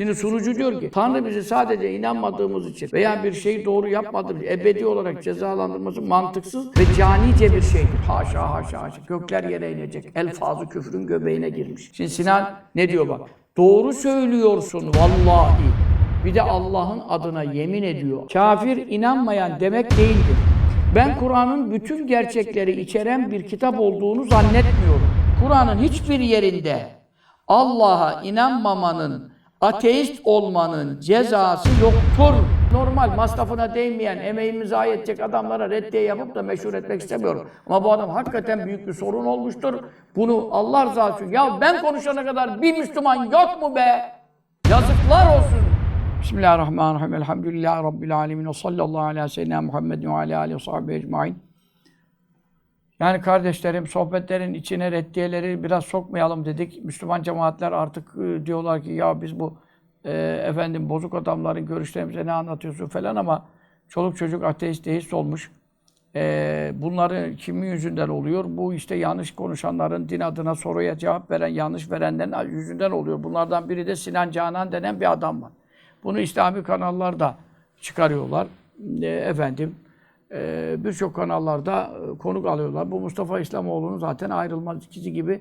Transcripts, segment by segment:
Şimdi sunucu diyor ki Tanrı bizi sadece inanmadığımız için veya bir şeyi doğru yapmadığımız için ebedi olarak cezalandırması mantıksız ve canice bir şeydir. Haşa haşa haşa. Gökler yere inecek. Elfazı küfrün göbeğine girmiş. Şimdi Sinan ne diyor bak. Doğru söylüyorsun vallahi. Bir de Allah'ın adına yemin ediyor. Kafir inanmayan demek değildir. Ben Kur'an'ın bütün gerçekleri içeren bir kitap olduğunu zannetmiyorum. Kur'an'ın hiçbir yerinde Allah'a inanmamanın, ateist olmanın cezası yoktur. Normal masrafına değmeyen, emeğimi zayi edecek adamlara reddiye yapıp da meşhur etmek istemiyorum. Ama bu adam hakikaten büyük bir sorun olmuştur. Bunu Allah rızası için. Ya ben konuşana kadar bir Müslüman yok mu be? Yazıklar olsun. Bismillahirrahmanirrahim. Elhamdülillahi Rabbil alemin. Ve sallallahu ala seyyidina Muhammedin ve ala alihi ve sahbihi ecmain. Yani kardeşlerim sohbetlerin içine reddiyeleri biraz sokmayalım dedik. Müslüman cemaatler artık e, diyorlar ki ya biz bu e, efendim bozuk adamların görüşlerimize ne anlatıyorsun falan ama çoluk çocuk ateist deist olmuş. E, bunları kimin yüzünden oluyor? Bu işte yanlış konuşanların din adına soruya cevap veren, yanlış verenlerin yüzünden oluyor. Bunlardan biri de Sinan Canan denen bir adam var. Bunu İslami kanallarda çıkarıyorlar. E, efendim ee, birçok kanallarda e, konuk alıyorlar. Bu Mustafa İslamoğlu'nun zaten ayrılmaz ikizi gibi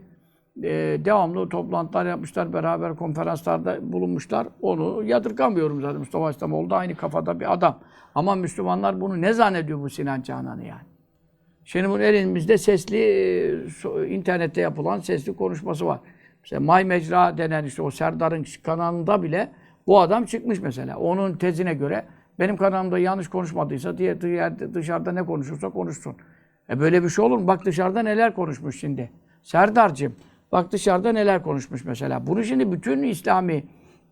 e, devamlı toplantılar yapmışlar, beraber konferanslarda bulunmuşlar. Onu yadırgamıyorum zaten. Mustafa İslamoğlu da aynı kafada bir adam. Ama Müslümanlar bunu ne zannediyor bu Sinan Canan'ı yani? Şimdi bunun elimizde sesli, e, internette yapılan sesli konuşması var. Mesela May Mecra denen işte o Serdar'ın kanalında bile bu adam çıkmış mesela. Onun tezine göre benim kanalımda yanlış konuşmadıysa diye dışarıda ne konuşursa konuşsun. E böyle bir şey olur mu? Bak dışarıda neler konuşmuş şimdi. Serdar'cığım bak dışarıda neler konuşmuş mesela. Bunu şimdi bütün İslami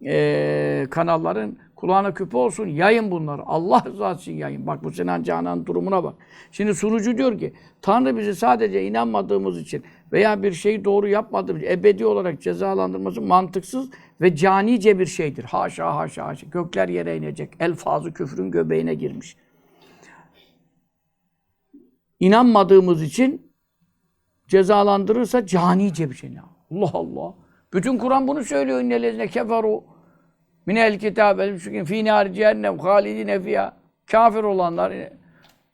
e, kanalların kulağına küpe olsun. Yayın bunları. Allah rızası için yayın. Bak bu Sinan Canan durumuna bak. Şimdi sunucu diyor ki Tanrı bizi sadece inanmadığımız için veya bir şeyi doğru yapmadığımız için ebedi olarak cezalandırması mantıksız ve canice bir şeydir. Haşa haşa haşa. Gökler yere inecek. Elfazı küfrün göbeğine girmiş. İnanmadığımız için cezalandırırsa canice bir şey. Allah Allah. Bütün Kur'an bunu söylüyor. İnnelezine keferu minel kitab müşrikin fî nâri cehennem halidine fiyâ. Kafir olanlar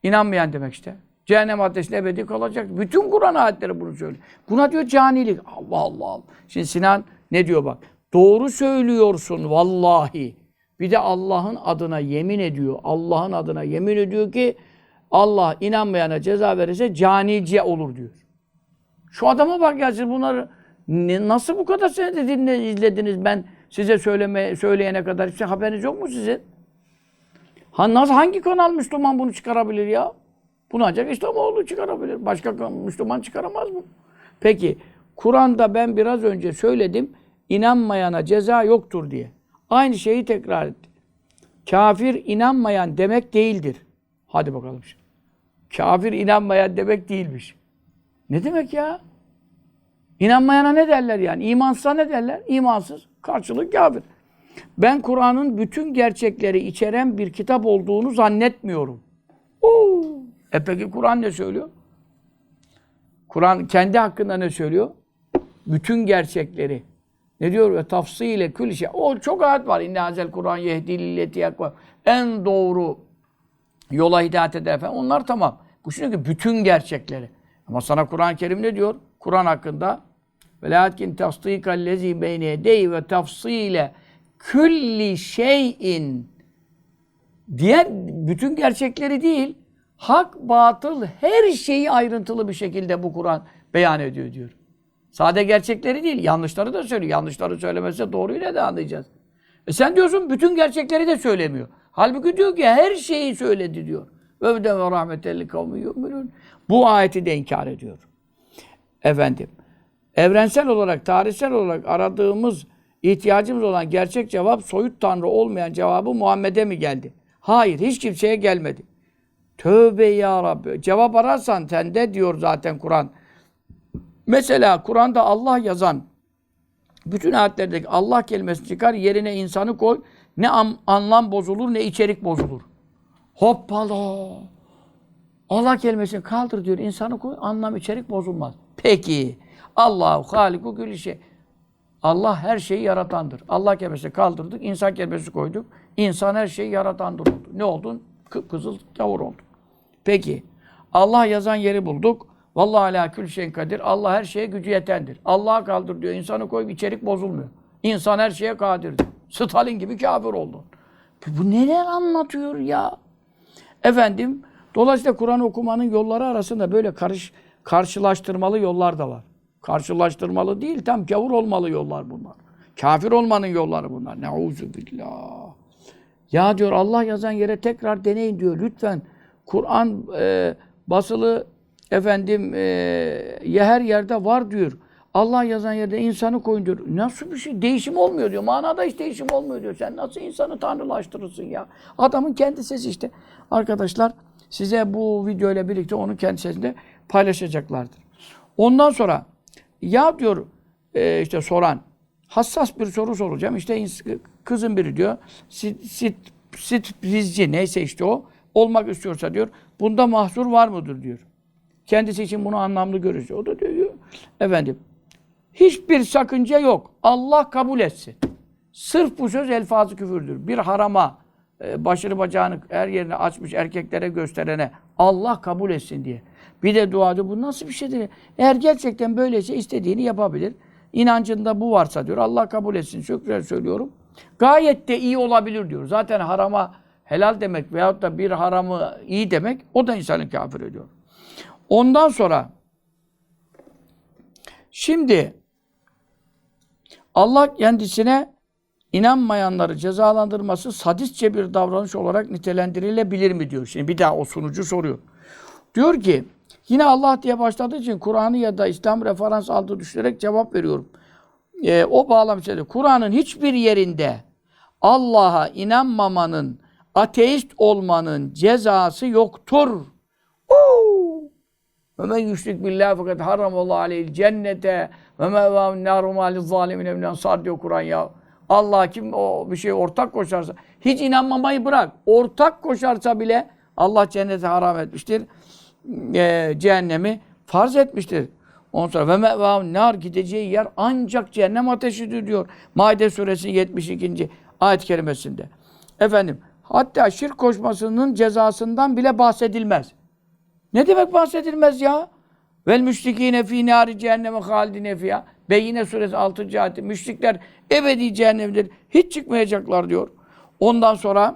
inanmayan demek işte. Cehennem ateşinde ebedi kalacak. Bütün Kur'an ayetleri bunu söylüyor. Buna diyor canilik. Allah Allah. Şimdi Sinan ne diyor bak. Doğru söylüyorsun vallahi. Bir de Allah'ın adına yemin ediyor. Allah'ın adına yemin ediyor ki Allah inanmayana ceza verirse canice olur diyor. Şu adama bak ya siz bunları ne- nasıl bu kadar senede dinle, izlediniz ben size söyleme, söyleyene kadar hiç haberiniz yok mu sizin? Ha, nasıl, hangi kanal Müslüman bunu çıkarabilir ya? Bunu ancak İslamoğlu çıkarabilir. Başka Müslüman çıkaramaz mı? Peki, Kur'an'da ben biraz önce söyledim, inanmayana ceza yoktur diye. Aynı şeyi tekrar etti. Kafir inanmayan demek değildir. Hadi bakalım. Kafir inanmayan demek değilmiş. Ne demek ya? İnanmayana ne derler yani? İmansıza ne derler? İmansız. Karşılık kafir. Ben Kur'an'ın bütün gerçekleri içeren bir kitap olduğunu zannetmiyorum. Oo. E peki Kur'an ne söylüyor? Kur'an kendi hakkında ne söylüyor? Bütün gerçekleri. Ne diyor? Ve tafsile kül şey. O çok ayet var. İnne hazel Kur'an yehdi lilleti. En doğru yola hidayet eder efendim. Onlar tamam. Bu çünkü bütün gerçekleri. Ama sana Kur'an-ı Kerim ne diyor? Kur'an hakkında velakin tasdikal lezi beyne yedeyhi ve tafsile külli şeyin diğer bütün gerçekleri değil, hak, batıl, her şeyi ayrıntılı bir şekilde bu Kur'an beyan ediyor diyor. Sade gerçekleri değil, yanlışları da söylüyor. Yanlışları söylemezse doğruyu ne de anlayacağız. E sen diyorsun bütün gerçekleri de söylemiyor. Halbuki diyor ki her şeyi söyledi diyor. Ve ve rahmetelli kavmi yu'minun. Bu ayeti de inkar ediyor. Efendim, evrensel olarak, tarihsel olarak aradığımız, ihtiyacımız olan gerçek cevap soyut tanrı olmayan cevabı Muhammed'e mi geldi? Hayır, hiç kimseye gelmedi. Tövbe ya Rabbi. Cevap ararsan sende diyor zaten Kur'an. Mesela Kur'an'da Allah yazan bütün ayetlerdeki Allah kelimesi çıkar, yerine insanı koy. Ne am- anlam bozulur ne içerik bozulur. Hoppala. Allah kelimesini kaldır diyor. insanı koy, anlam içerik bozulmaz. Peki. Allahu haliku külli şey. Allah her şeyi yaratandır. Allah kelimesi kaldırdık, insan kelimesi koyduk. İnsan her şeyi yaratandır oldu. Ne oldun? Kıpkızıl gavur oldun. Peki. Allah yazan yeri bulduk. Vallahi ala kül şeyin kadir. Allah her şeye gücü yetendir. Allah'a kaldır diyor. İnsanı koy içerik bozulmuyor. İnsan her şeye kadirdir. Stalin gibi kafir oldun. Bu neler anlatıyor ya? Efendim, dolayısıyla Kur'an okumanın yolları arasında böyle karış, karşılaştırmalı yollar da var. Karşılaştırmalı değil, tam gavur olmalı yollar bunlar. Kafir olmanın yolları bunlar. Neuzu billah. Ya diyor Allah yazan yere tekrar deneyin diyor. Lütfen Kur'an e, basılı efendim e, her yerde var diyor. Allah yazan yerde insanı koyun diyor. Nasıl bir şey? Değişim olmuyor diyor. Manada hiç değişim olmuyor diyor. Sen nasıl insanı tanrılaştırırsın ya? Adamın kendi sesi işte. Arkadaşlar size bu video ile birlikte onun kendi sesinde paylaşacaklardır. Ondan sonra ya diyor e, işte soran hassas bir soru soracağım. İşte kızın biri diyor sit, sit, sitprizci neyse işte o olmak istiyorsa diyor bunda mahsur var mıdır diyor. Kendisi için bunu anlamlı görüyor. O da diyor efendim hiçbir sakınca yok. Allah kabul etsin. Sırf bu söz elfazı küfürdür. Bir harama e, başını bacağını her yerini açmış erkeklere gösterene Allah kabul etsin diye. Bir de duada bu nasıl bir şeydir? Eğer gerçekten böyleyse istediğini yapabilir. İnancında bu varsa diyor Allah kabul etsin. Şükran söylüyorum. Gayet de iyi olabilir diyor. Zaten harama helal demek veyahut da bir haramı iyi demek o da insanı kafir ediyor. Ondan sonra şimdi Allah kendisine inanmayanları cezalandırması sadistçe bir davranış olarak nitelendirilebilir mi diyor. Şimdi bir daha o sunucu soruyor. Diyor ki yine Allah diye başladığı için Kur'an'ı ya da İslam referans aldığı düşünerek cevap veriyorum. Ee, o bağlam içerisinde Kur'an'ın hiçbir yerinde Allah'a inanmamanın, ateist olmanın cezası yoktur. Oo! Ve men yüşrik billahi fakat haramallahu aleyhil cennete ve mevâun nâru mâli zâlimine min ensar diyor Kur'an ya. Allah kim o bir şey ortak koşarsa, hiç inanmamayı bırak. Ortak koşarsa bile Allah cennete haram etmiştir. Ee, cehennemi farz etmiştir. Ondan sonra ve mevâun nar gideceği yer ancak cehennem ateşidir diyor. Maide suresinin 72. ayet kerimesinde. Efendim, hatta şirk koşmasının cezasından bile bahsedilmez. Ne demek bahsedilmez ya? Vel müşrikîne fî nâri cehenneme hâlidine fîhâ. Beyine suresi 6. ayeti. Müşrikler ebedi cehennemdir. Hiç çıkmayacaklar diyor. Ondan sonra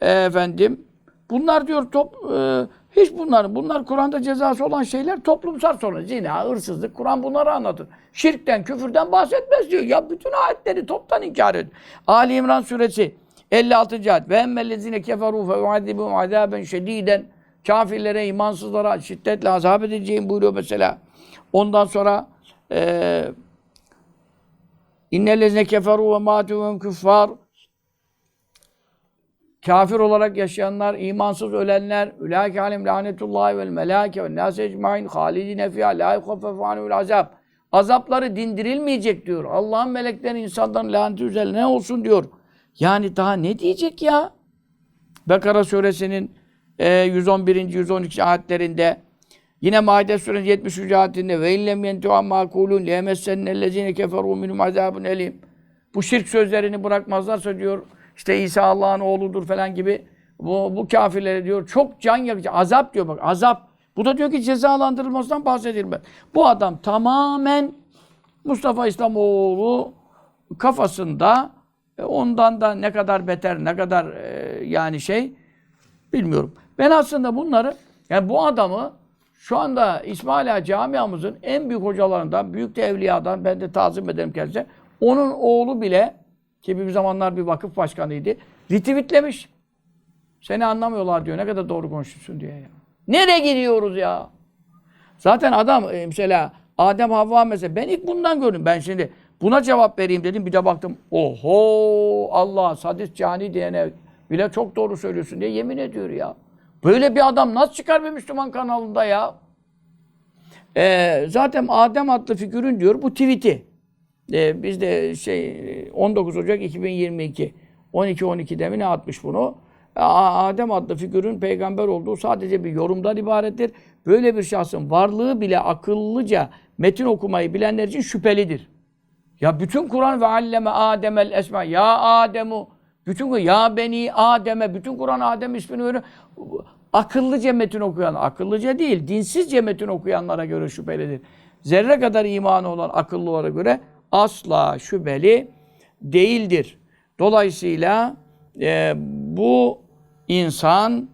e, efendim bunlar diyor top e, hiç bunlar bunlar Kur'an'da cezası olan şeyler toplumsal sorun. Zina, hırsızlık Kur'an bunları anlatır. Şirkten, küfürden bahsetmez diyor. Ya bütün ayetleri toptan inkar ediyor. Ali İmran suresi 56. ayet. Ve emmellezine keferû fe uadibûm azâben şedîden. Kafirlere, imansızlara şiddetle azap edeceğim buyuruyor mesela. Ondan sonra eee İnnellezine keferu ve mâtû ve küffâr Kafir olarak yaşayanlar, imansız ölenler, ülâke alem lanetullahi vel melâke ve nâs ecmaîn hâlidine fîhâ lâ yukhaffafu anhumul azab. Azapları dindirilmeyecek diyor. Allah'ın meleklerin insanların laneti üzerine ne olsun diyor. Yani daha ne diyecek ya? Bekara suresinin e, 111. 112. ayetlerinde Yine Maide suresi 73. ayetinde ve illem yentu amma kulun liyemessennellezine keferu minhum azabun elim. Bu şirk sözlerini bırakmazlarsa diyor işte İsa Allah'ın oğludur falan gibi bu, bu kafirlere diyor çok can yakıcı azap diyor bak azap. Bu da diyor ki cezalandırılmasından bahsedilmez. Bu adam tamamen Mustafa İslamoğlu kafasında e, ondan da ne kadar beter ne kadar e, yani şey bilmiyorum. Ben aslında bunları yani bu adamı şu anda İsmaila camiamızın en büyük hocalarından, büyük de evliyadan ben de tazim ederim kendisine. Onun oğlu bile ki bir zamanlar bir vakıf başkanıydı. Retweetlemiş. Seni anlamıyorlar diyor. Ne kadar doğru konuşuyorsun diye. Ya. Nereye gidiyoruz ya? Zaten adam e, mesela Adem Havva mesela ben ilk bundan gördüm. Ben şimdi buna cevap vereyim dedim. Bir de baktım. Oho Allah sadist cani diyene bile çok doğru söylüyorsun diye yemin ediyor ya. Böyle bir adam nasıl çıkar bir Müslüman kanalında ya? Ee, zaten Adem adlı figürün diyor bu tweet'i. Ee, biz de şey 19 Ocak 2022 12-12'de mi ne atmış bunu? Adem adlı figürün peygamber olduğu sadece bir yorumdan ibarettir. Böyle bir şahsın varlığı bile akıllıca metin okumayı bilenler için şüphelidir. Ya bütün Kur'an ve alleme Adem'el esma. Ya Adem'u. Bütün ya beni Adem'e. Bütün Kur'an Adem ismini veriyor. Akıllıca metin okuyan, akıllıca değil, dinsizce metin okuyanlara göre şüphelidir. Zerre kadar imanı olan akıllılara göre asla şüpheli değildir. Dolayısıyla e, bu insan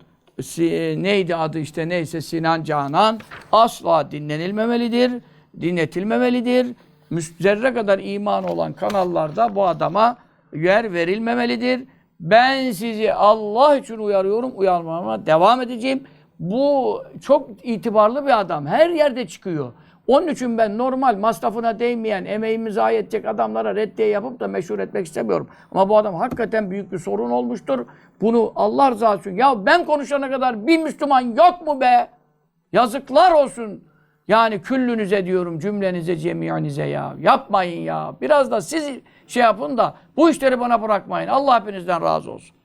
neydi adı işte neyse Sinan Canan asla dinlenilmemelidir, dinletilmemelidir. Zerre kadar iman olan kanallarda bu adama yer verilmemelidir. Ben sizi Allah için uyarıyorum, uyarmama devam edeceğim. Bu çok itibarlı bir adam. Her yerde çıkıyor. Onun için ben normal masrafına değmeyen, emeğimi zayi edecek adamlara reddiye yapıp da meşhur etmek istemiyorum. Ama bu adam hakikaten büyük bir sorun olmuştur. Bunu Allah rızası için. Ya ben konuşana kadar bir Müslüman yok mu be? Yazıklar olsun. Yani küllünüze diyorum cümlenize cemiyanize ya. Yapmayın ya. Biraz da siz şey yapın da bu işleri bana bırakmayın. Allah hepinizden razı olsun.